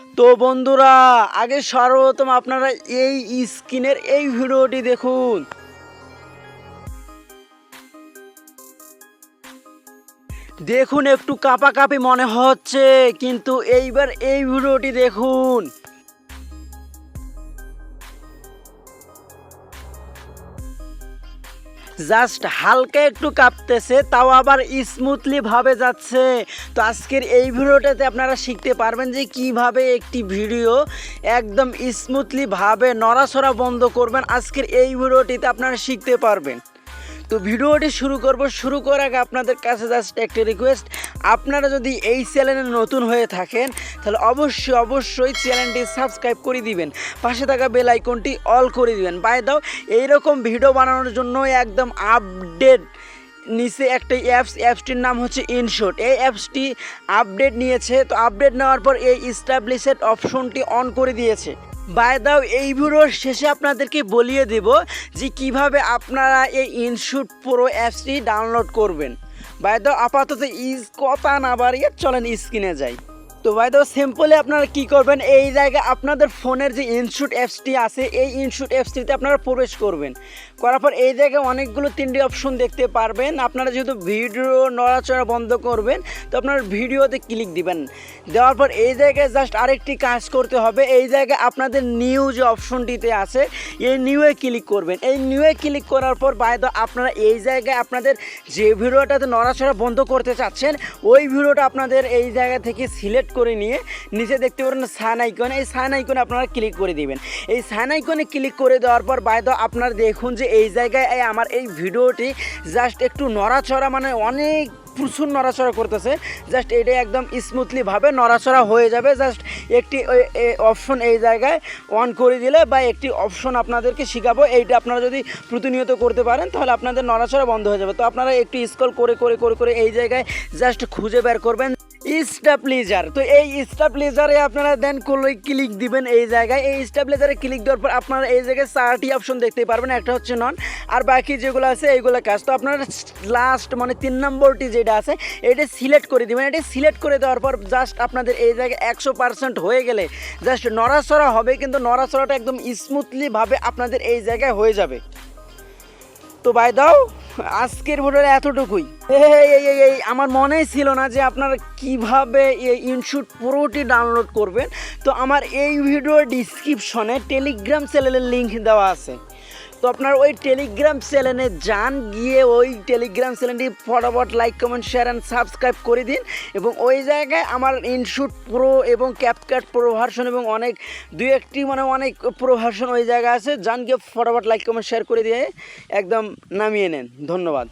তো বন্ধুরা, আগে সর্বপ্রথম আপনারা এই স্ক্রিনের এই ভিডিওটি দেখুন। দেখুন, একটু কাঁপাকাঁপি মনে হচ্ছে, কিন্তু এইবার এই ভিডিওটি দেখুন। জাস্ট হালকা একটু কাঁপতেছে, তাও আবার স্মুথলি ভাবে যাচ্ছে। তো আজকের এই ভিডিওটাতে আপনারা শিখতে পারবেন যে কীভাবে একটি ভিডিও একদম স্মুথলি ভাবে নড়াচড়া বন্ধ করবেন। আজকের এই ভিডিওটিতে আপনারা শিখতে পারবেন। তো ভিডিওটি শুরু করব। শুরু করার আগে আপনাদের কাছে জাস্ট একটা রিকোয়েস্ট আপনারা যদি এই চ্যানেলে নতুন হয়ে থাকেন, তাহলে অবশ্যই অবশ্যই চ্যানেলটি সাবস্ক্রাইব করে দিবেন। পাশে থাকা বেল আইকনটি অল করে দিবেন। বাই দাও, এইরকম ভিডিও বানানোর জন্য একদম আপডেট নিচে একটা অ্যাপস, অ্যাপসটির নাম হচ্ছে ইনশট এই অ্যাপসটি আপডেট নিয়েছে, তো আপডেট নেওয়ার পর এই স্টাবলিশেড অপশনটি অন করে দিয়েছে। বাই দাও, এই ভিডিওর শেষে আপনাদেরকে বলিয়ে দেব যে কীভাবে আপনারা এই ইনশুট প্রো অ্যাপসটি ডাউনলোড করবেন। বাই তো আপাতত ইজ কথা না বাড়িয়ে চলেন স্ক্রিনে যাই। তো ভাই তো সিম্পলি আপনারা কি করবেন? এই জায়গায় আপনাদের ফোনের যে ইনশুট অ্যাপসটি আছে, এই ইনশুট অ্যাপসটিতে আপনারা প্রবেশ করবেন। করার পর এই জায়গায় অনেকগুলো তিনটি অপশন দেখতে পারবেন। আপনারা যেহেতু ভিডিও নড়াচড়া বন্ধ করবেন, তো আপনার ভিডিওতে ক্লিক দিবেন। দেওয়ার পর এই জায়গায় জাস্ট আরেকটি কাজ করতে হবে। এই জায়গায় আপনাদের নিউ যে অপশনটিতে আছে, এই নিউয়ে ক্লিক করবেন। এই নিউয়ে ক্লিক করার পর বাইদ আপনারা এই জায়গায় আপনাদের যে ভিডিওটাতে নড়াচড়া বন্ধ করতে চাচ্ছেন, ওই ভিডিওটা আপনাদের এই জায়গা থেকে সিলেক্ট করে নিয়ে নিচে দেখতে পারেন সান আইকন। এই সান আইকনে আপনারা ক্লিক করে দিবেন। এই সান আইকনে ক্লিক করে দেওয়ার পর বাইদ আপনারা দেখুন যে এই জায়গায় এই আমার এই ভিডিওটি জাস্ট একটু নড়াচড়া মানে অনেক প্রচুর নড়াচড়া করতেছে। জাস্ট এটা একদম স্মুথলি ভাবে নড়াচড়া হয়ে যাবে। জাস্ট একটি অপশন এই জায়গায় অন করে দিলে বা একটি অপশন আপনাদেরকে শেখাবো। এইটা আপনারা যদি প্রতিনিয়ত করতে পারেন, তাহলে আপনাদের নড়াচড়া বন্ধ হয়ে যাবে। তো আপনারা একটু স্কল করে করে করে করে এই জায়গায় জাস্ট খুঁজে বের করবেন। স্টাবলিজার তো এই স্টাবলিজারে আপনারা দেন ক্লিক দিবেন এই জায়গায়। এই স্টাবলিজারে ক্লিক দেওয়ার পর আপনারা এই জায়গায় চারটি অপশন দেখতে পারবেন, একটা হচ্ছে নন আর বাকি যেগুলো আছে এইগুলো কাজ। তো আপনারা লাস্ট মানে তিন নম্বরটি যেটা আছে, এটা সিলেক্ট করে দিবেন। এটা সিলেক্ট করে দেওয়ার পর জাস্ট আপনাদের এই জায়গায় একশো পার্সেন্ট হয়ে গেলে জাস্ট নড়াচড়া হবে, কিন্তু নড়াচড়াটা একদম স্মুথলিভাবে আপনাদের এই জায়গায় হয়ে যাবে। তো বাই দাও আজকের ভিডিওটা এতটুকুই। এই এই আমার মনেই ছিল না যে আপনারা কীভাবে এই ইনশুট পুরোটি ডাউনলোড করবেন। তো আমার এই ভিডিও ডিসক্রিপশনে টেলিগ্রাম চ্যানেলের লিঙ্ক দেওয়া আছে। তো আপনার ওই টেলিগ্রাম চ্যানেলে যান, গিয়ে ওই টেলিগ্রাম চ্যানেলটি ফটাফট like comment share and subscribe করে দিন। এবং ওই জায়গায় আমার ইনশুট প্রো এবং ক্যাপকাট প্রো ভার্সন এবং অনেক দু একটি মানে অনেক প্রো ভার্সন ওই জায়গায় আছে। যান গিয়ে ফটাফট লাইক কমেন্ট শেয়ার করে দিয়ে একদম নামিয়ে নেন। ধন্যবাদ।